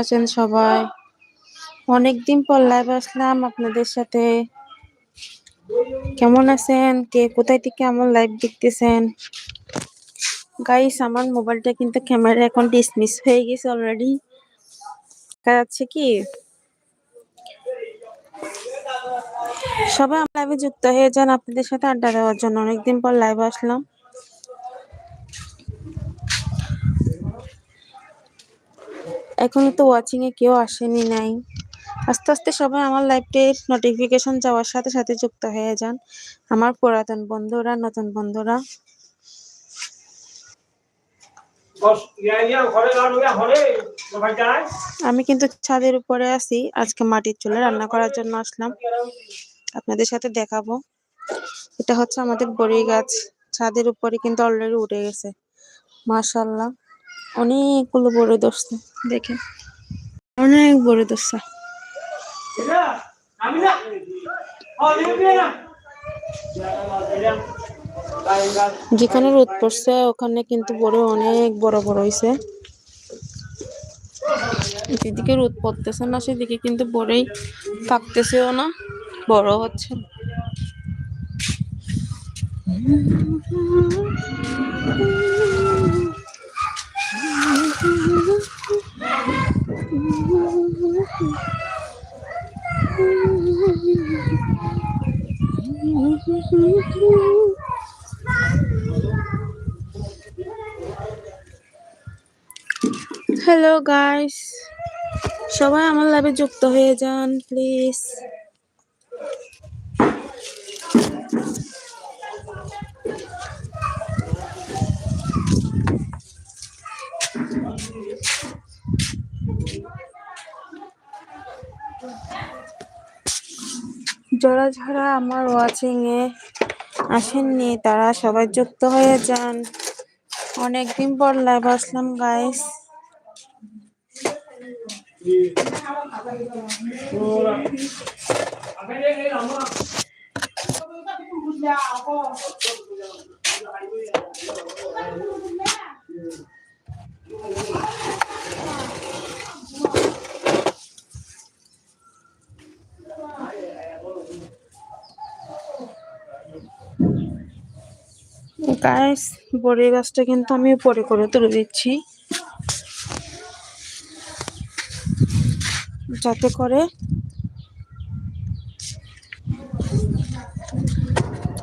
আছেন সবাই। অনেকদিন পর লাইভ আসলাম আপনাদের সাথে। কেমন আছেন? কে কোথায় থেকে আমার লাইভ দেখতেছেন? গাইস আমার মোবাইলটা কিন্তু ক্যামেরা এখন ডিসমিস হয়ে গেছে অলরেডি দেখা যাচ্ছে কি? সবাই লাইভে যুক্ত হয়ে যান, আপনাদের সাথে আড্ডা দেওয়ার জন্য। অনেকদিন পর লাইভ আসলাম। এখনও তো ওয়াচিং এ কেউ আসেনি নাই। আস্তে আস্তে সবাই আমার লাইভটির নোটিফিকেশন যাওয়ার সাথে সাথে যুক্ত হয়ে যান। আমার পুরাতন বন্ধুরা নতুন বন্ধুরা। আমি কিন্তু ছাদের উপরে আছি। আজকে মাটির চুলে রান্না করার জন্য আসলাম। আপনাদের সাথে দেখাবো। এটা হচ্ছে আমাদের বড়ি গাছ ছাদের উপরে কিন্তু অলরেডি উঠে গেছে। মাশাল্লাহ অনেকগুলো বড় ধরছে দেখে অনেক বড় না না যেখানে রোদ পড়ছে, ওখানে কিন্তু বড়, অনেক বড় বড় হয়েছে যেদিকে রোদ পড়তেছে না, সেদিকে কিন্তু বড়ই থাকতেছেও না বড় হচ্ছে হ্যালো গাইস সবাই আমার লাভে যুক্ত হয়ে যান প্লিজ যারা যারা আমার ওয়াচিং এ আসেননি, তারা সবাই যুক্ত হয়ে যান। অনেকদিন পর লাইভ আসলাম গাইস গাইস বড়ি গাছটা কিন্তু আমি উপরে করে তুলে দিচ্ছি। যাতে করে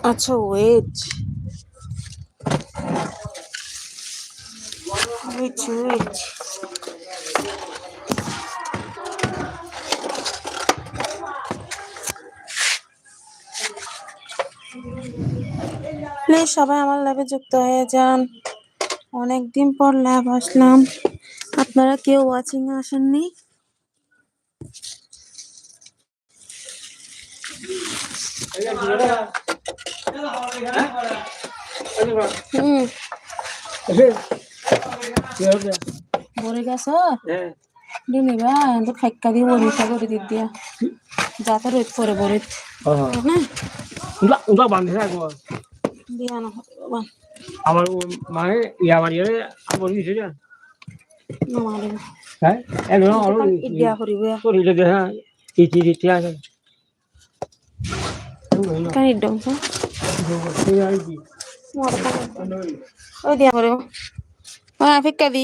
আচ্ছা ওয়েট ওয়েট ওয়েট প্লিজ সবাই আমার ল্যাবে যুক্ত হয়ে যান। অনেকদিন পর ল্যাব আসলাম। আপনারা কেউ ওয়াচিং এ আসেননি ফাইকা দিয়ে করে দিয়া। যাতে রোদ পরে বড়ি না? উলা উলা বান্ধে রাখব আমার মানে ইয়া বাড়িয়ে আমার দিছে না হ্যাঁ এলো আরও ইডিয়া করিবে তোর দেখা ইতি ইতি আছে কানি ডং তো ওই দিয়া করে হ্যাঁ ফিক্কা দি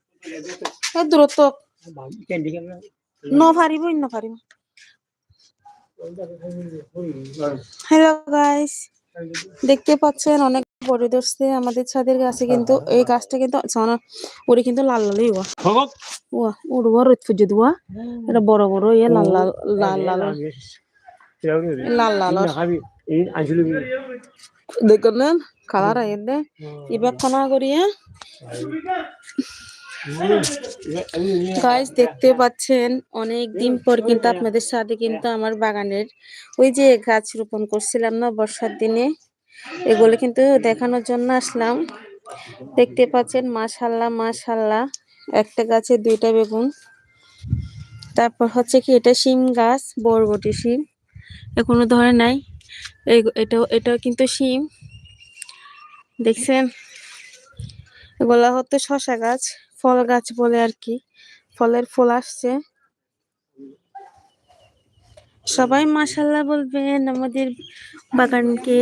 দূরত্ব। ন পারিব ন পারিব হ্যালো গাইস দেখতে পাচ্ছেন অনেক বড় ধরছে আমাদের ছাদের গাছে কিন্তু এই গাছটা কিন্তু ওরে কিন্তু লাল লালই ভগত ওয়া। উড়বো রোদ ফুজে দেওয়া এটা বড় বড় ইয়ে লাল লাল লাল লাল। লাল লাল। দেখুন কালার আইদে ইবা খানা করিয়া। গাইস দেখতে পাচ্ছেন অনেক দিন পর কিন্তু আপনাদের সাথে কিন্তু আমার বাগানের ওই যে গাছ রোপণ করছিলাম না বর্ষার দিনে, এগুলো কিন্তু দেখানোর জন্য আসলাম। দেখতে পাচ্ছেন, মাশাল্লাহ মাশাল্লাহ, একটা গাছে দুইটা বেগুন। তারপর হচ্ছে কি, এটা শিম গাছ, বরবটি শিম, এখনও ধরে নাই। এই এটাও এটাও কিন্তু শিম। দেখছেন? এগুলা হচ্ছে শশা গাছ। ফল গাছ বলে আর কি। ফলের ফুল আসছে। সবাই মাশাল্লাহ বলবেন, আমাদের বাগানকে।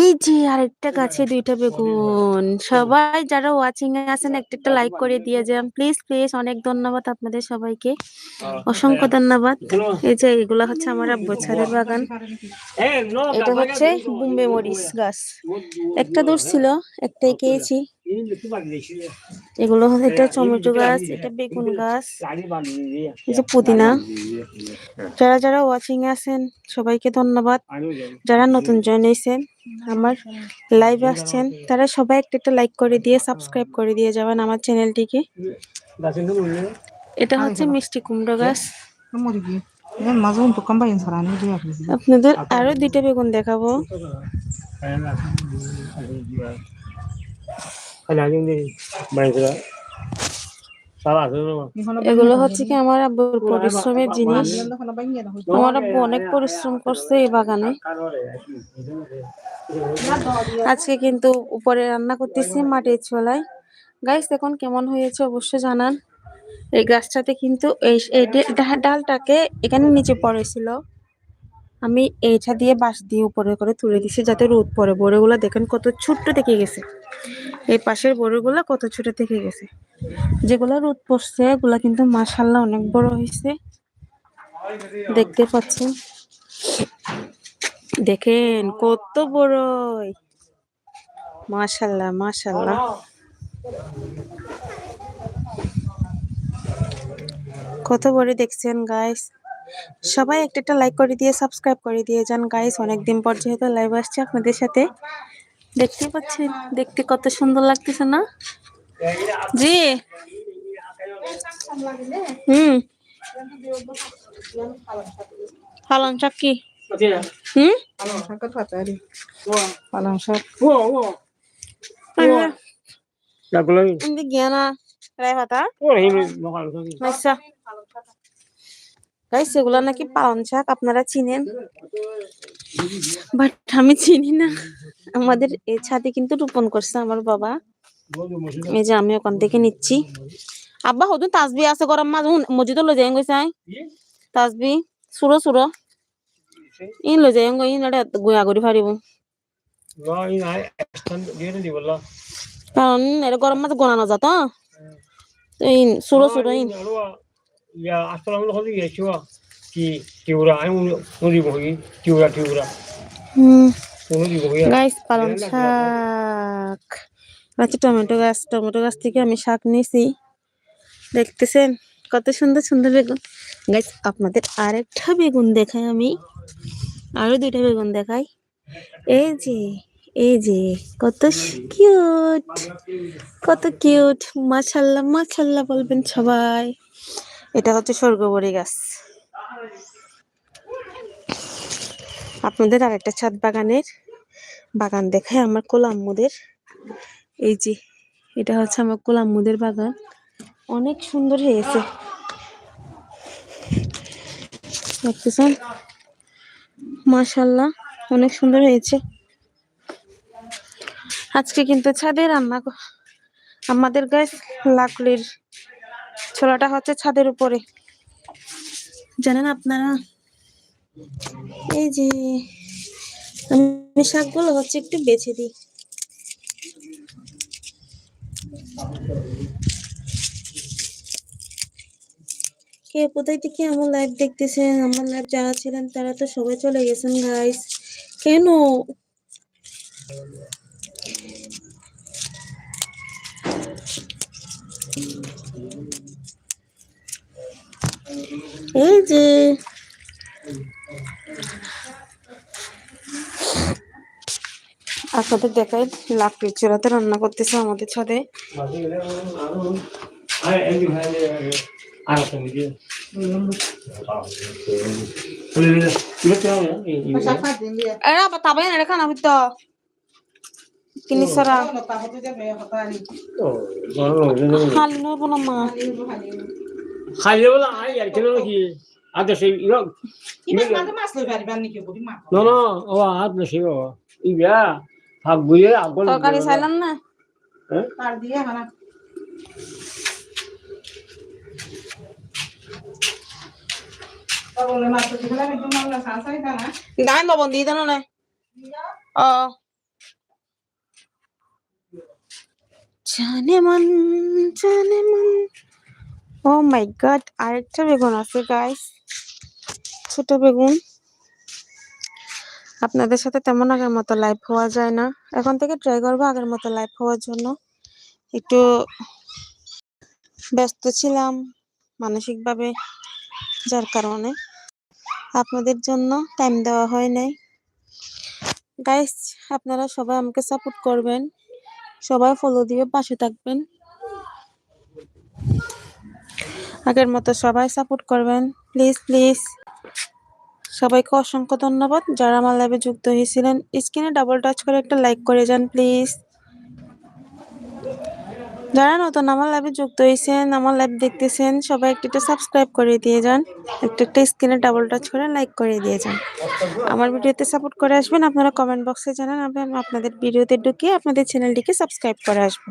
এই যে আরেকটা গাছে দুইটা বেগুন। সবাই যারা ওয়াচিং এ আছেন, একটা একটা লাইক করে দিয়ে যান। প্লিজ প্লিজ অনেক ধন্যবাদ আপনাদের সবাইকে। অসংখ্য ধন্যবাদ। এই যে এগুলা হচ্ছে আমার আব্বু ছাদের বাগান। এটা হচ্ছে বোম্বে মরিচ গাছ। একটা দূর ছিল, একটাই খেয়েছি। এগুলো হচ্ছে এটা টমেটো গাছ এটা বেগুন গাছ, এই যে পুদিনা। যারা যারা ওয়াচিং আছেন, সবাইকে ধন্যবাদ। যারা নতুন জয়েন হয়েছেন, আমার লাইভে আসছেন, তারা সবাই একটা একটা লাইক করে দিয়ে সাবস্ক্রাইব করে দিয়ে যাবেন আমার চ্যানেলটিকে এটা হচ্ছে মিষ্টি কুমড়ো গাছ। আপনাদের আরও দুইটা বেগুন দেখাবো। এগুলো হচ্ছে কি আমার আব্বুর পরিশ্রমের জিনিস। আমার আব্বু অনেক পরিশ্রম করছে এই বাগানে। আজকে কিন্তু উপরে রান্না করতেছি মাটির চোলায় গাইস এখন কেমন হয়েছে, অবশ্যই জানান। এই গাছটাতে কিন্তু এই ডালটাকে এখানে নিচে পড়েছিল। আমি এইটা দিয়ে বাঁশ দিয়ে উপরে করে তুলে দিছি, যাতে রোদ পড়ে। বড়গুলা দেখেন কত ছোট্ট থেকে গেছে। এই পাশের বড়গুলা কত ছোট থেকে গেছে। যেগুলা রোদ পড়ছে, এগুলা কিন্তু মাশাল্লাহ অনেক বড় হয়েছে দেখতে পাচ্ছেন? দেখেন কত বড়। মাশাল্লাহ মাশাল্লাহ কত বড় দেখছেন গাইস সবাই একটা একটা লাইক করে দিয়ে সাবস্ক্রাইব করে দিয়ে যান। গাইস অনেকদিন পর যেহেতু লাইভ আসছে আপনাদের সাথে। দেখতে পাচ্ছেন দেখতে কত সুন্দর লাগতেছে না? জি। হুম। পালং শাক কি? হুম? পালং শাক। গিয়ানা রায় পাতা আচ্ছা। গাইস এগুলো নাকি পালং শাক আপনারা চিনেন? বাট আমি চিনি না। আমাদের এই ছাদে কিন্তু রোপণ করছে আমার বাবা। এই যে আমি ওখান থেকে নিচ্ছি। আব্বা হদুন তাসবি আছে গরম মাঝ মসজিদ লই যাই গইছে তাসবি সুরো সুরো। ইন লই যাই গই এটা গুয়া করি ফারিব কারণ এটা গরম মাছ গোনা না যা তো সুরো সুরো ইন Ya, hasta la mejor día, chiva. Que tiura, hay un un digo aquí, tiura, tiura. হুম Un digo aquí. গাইস পালং শাক আছে টমেটো গাছ টমেটো গাছ থেকে আমি শাক নিয়েছি দেখতেছেন কত সুন্দর সুন্দর বেগুন গাইস আপনাদের আরেকটা বেগুন দেখাই আমি আরও দুইটা বেগুন দেখাই এই যে এই যে কত কিউট কত কিউট মাশাল্লাহ মাশাল্লাহ বলবেন সবাই এটা হচ্ছে স্বর্গবরী গাছ। আপনাদের আরেকটা ছাদ বাগানের বাগান দেখায় আমার কোলাম্মুদের এই যে, এটা হচ্ছে আমার কোলাম্মুদের বাগান। অনেক সুন্দর হয়েছে। দেখতেছেন? মাশাল্লাহ অনেক সুন্দর হয়েছে। আজকে কিন্তু ছাদে রান্না আমাদের গাছ লাকড়ির ছোলাটা হচ্ছে ছাদের উপরে। জানেন আপনারা? এই যে আমি শাকগুলো হচ্ছে একটু বেছে দিই। কে কোথায় থেকে আমার লাইভ দেখতেছেন? আমার লাইভ যারা ছিলেন তারা তো সবাই চলে গেছেন গাইস কেন? এই যে। আপনাদের দেখাই লাকড়ির চুলাতে রান্না করতেছে আমাদের ছাদে। এরা আবার তাবাই না রেখা না বুঝতো কিনি সারা। খালি নয় মা। খাইলে বলে আই আর কেন কি আজ সেই No, no, ও হাত না সেই ও ইয়া ভাগ বুঝে আগল তরকারি চাইলাম না নাই লবণ দিয়ে দেন না ও জানে মন জানে মন ও মাই গড আরেকটা বেগুন আছে গাইস ছোট বেগুন। আপনাদের সাথে তেমন আগের মতো লাইভ হওয়া যায় না। এখন থেকে ট্রাই করব আগের মতো লাইভ হওয়ার জন্য। একটু ব্যস্ত ছিলাম মানসিকভাবে, যার কারণে। আপনাদের জন্য টাইম দেওয়া হয় নাই। গাইস আপনারা সবাই আমাকে সাপোর্ট করবেন। সবাই ফলো দিয়ে পাশে থাকবেন। আগের মতো সবাই সাপোর্ট করবেন। প্লিজ প্লিজ সবাইকে অসংখ্য ধন্যবাদ। যারা আমার লাইভে যুক্ত হয়েছিলেন স্ক্রিনে ডাবল টাচ করে একটা লাইক করে যান প্লিজ যারা নতুন আমার লাইভে যুক্ত হয়েছেন, আমার লাইভ দেখতেছেন, সবাই একটু সাবস্ক্রাইব করে দিয়ে যান। একটু একটা স্ক্রিনে ডাবল টাচ করে লাইক করে দিয়ে যান। আমার ভিডিওতে সাপোর্ট করে আসবেন, আপনারা কমেন্ট বক্সে জানান, আমি আপনাদের ভিডিওতে ঢুকিয়ে আপনাদের চ্যানেলটিকে সাবস্ক্রাইব করে আসব।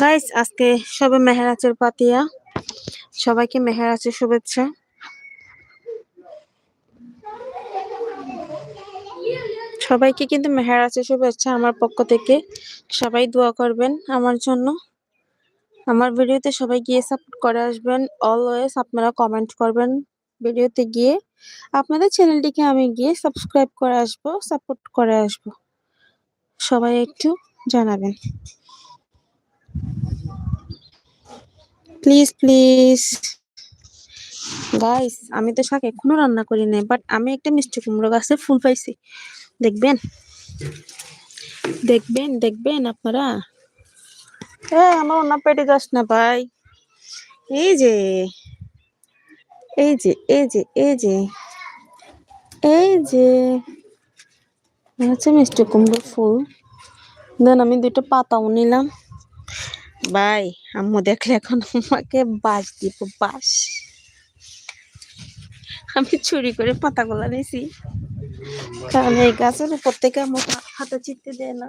গাইস আজকে সবে মেহেরাজের পাতিয়া। সবাইকে মেহেরাজের শুভেচ্ছা। সবাইকে কিন্তু মেহেরাজের শুভেচ্ছা আমার পক্ষ থেকে। সবাই দোয়া করবেন আমার জন্য। আমার ভিডিওতে সবাই গিয়ে সাপোর্ট করে আসবেন। অলওয়েজ আপনারা কমেন্ট করবেন ভিডিওতে গিয়ে। আপনাদের চ্যানেলটিকে আমি গিয়ে সাবস্ক্রাইব করে আসব সাপোর্ট করে আসব। সবাই একটু জানাবেন। প্লিজ প্লিজ গাইস আমি তো শাক এখনও রান্না করি নাই বাট আমি একটা মিষ্টি কুমড়ো গাছে ফুল পাইছি। দেখবেন? দেখবেন দেখবেন আপনারা? এ আমার অন্য পেটে যাস না ভাই। এই যে এই যে এই যে এই যে এই যে হচ্ছে মিষ্টি কুমড়োর ফুল। দেন আমি দুটো পাতাও নিলাম। ভাই, আম্মু দেখলে এখন আমাকে বাস দিব, বাস। আমি চুরি করে পাতাগুলো নিয়েছি কারণ এই গাছের উপর থেকে আমার হাতে চিনতে দেয় না।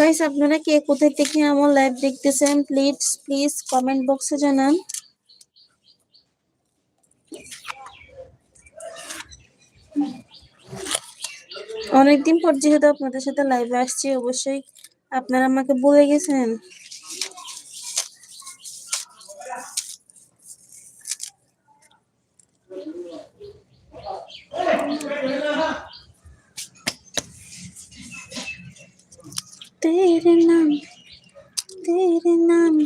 গাইস আপনারা কে কোথায় থেকে আমার লাইভ দেখতেছেন প্লিজ প্লিজ কমেন্ট বক্সে জানান। অনেকদিন পর যেহেতু আপনাদের সাথে লাইভে আসছি, অবশ্যই আপনারা আমাকে বলে গেছেন। तेरे नाम तेरे नाम।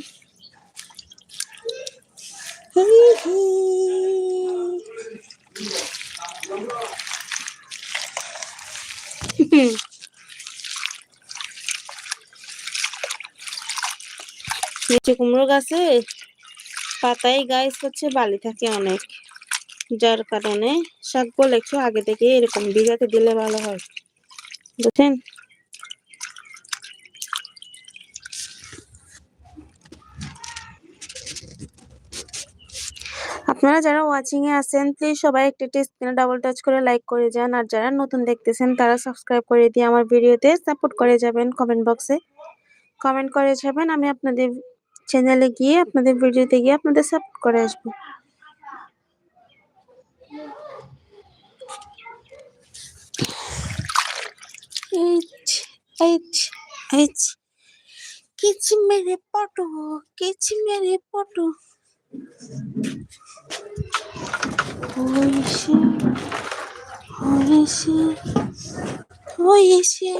নিচে কুমড়ো গাছে পাতায় গাছ হচ্ছে বালি থাকে অনেক যার কারণে শাকগুলো একটু আগে থেকে এরকম বিঘাতে দিলে ভালো হয় বুঝছেন আপনারা যারা ওয়াচিং এ আছেন প্লিজ সবাই একটি একটি স্ক্রিনে ডাবল টাচ করে লাইক করে যান আর যারা নতুন দেখতেছেন তারা সাবস্ক্রাইব করে দিয়ে আমার ভিডিওতে সাপোর্ট করে যাবেন কমেন্ট বক্সে কমেন্ট করে যাবেন আমি আপনাদের চ্যানেলে গিয়ে আপনাদের ভিডিওতে গিয়ে আপনাদের সাপোর্ট করে আসব কিচ মেরে পটো কিচ মেরে পটো Oishi, oishi, oishi,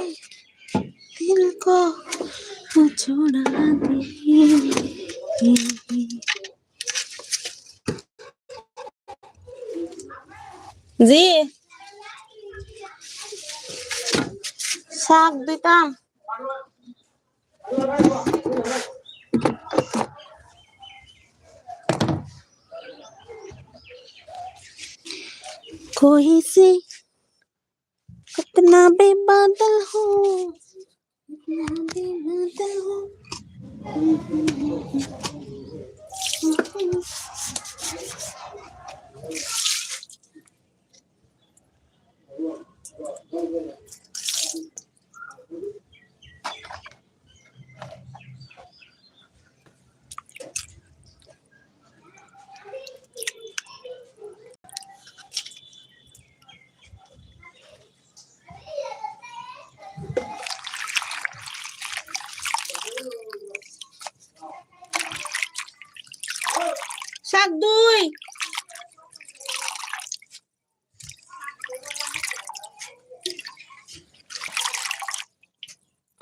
dil ko छोड़ा জি শাক দিতাম कोई से कितना बेबादल हो कितना बेबादल हो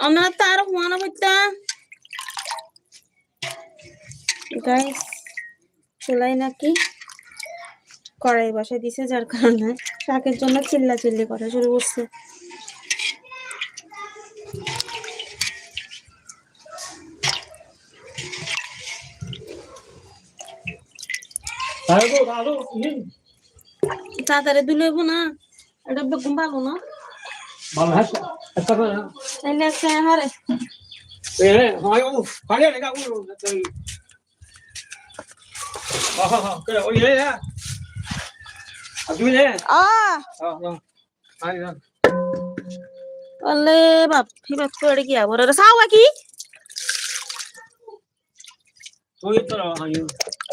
আমরা তার হুয়ানা বইতা গাইস চুলাই নাকি কড়াই বসে দিছে যার কারণে শাকের জন্য চিল্লা চিল্লি করা শুরু করছে। তাড়াতাড়ি দুলেব না এটা বেগুন ভালো না? ভালো হ্যাঁ। একটা করে না তাইলে একটা হারে এ হয় ও পারে না ও হ্যাঁ হ্যাঁ হ্যাঁ করে ওই রে আজুলে আ হ্যাঁ হ্যাঁ আই না আলে বাপ হি বাপ করে কি আবার রে সাওয়া কি ওই তো হয় ওয়ে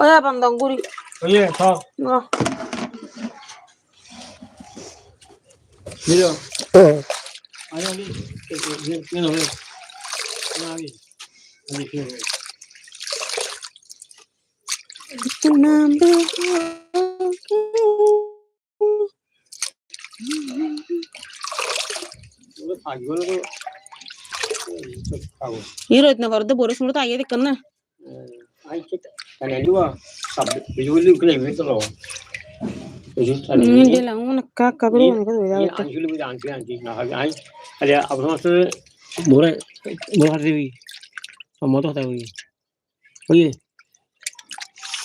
Oya bandang guri. Oye, ha. No. Mira. Ahí aquí. Mira, mira. Mira aquí. Ahí tiene. ఈరోజు నా వరద బొరసు ముడత అయ్యేది కన్నా అయితే bore na তো রো বিজুলি তাহলে ni la una kaka bro ni ka এই da আঞ্জলি বুঝে আনছি আনছি না হবে আই আরে আপনার সাথে মোরে মোরে হাতে দিবি মতো কথা ওই ওই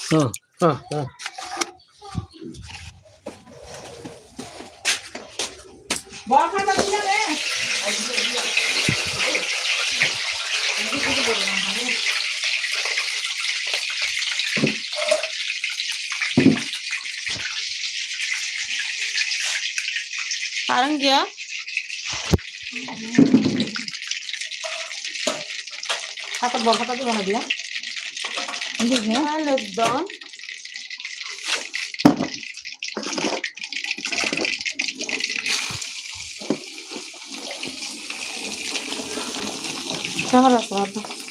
হ্যাঁ হ্যাঁ হ্যাঁ parang dia rangi ya. Hatak bom, hatak mana dia? ya. Hindi niya. Halag. Kamera apa?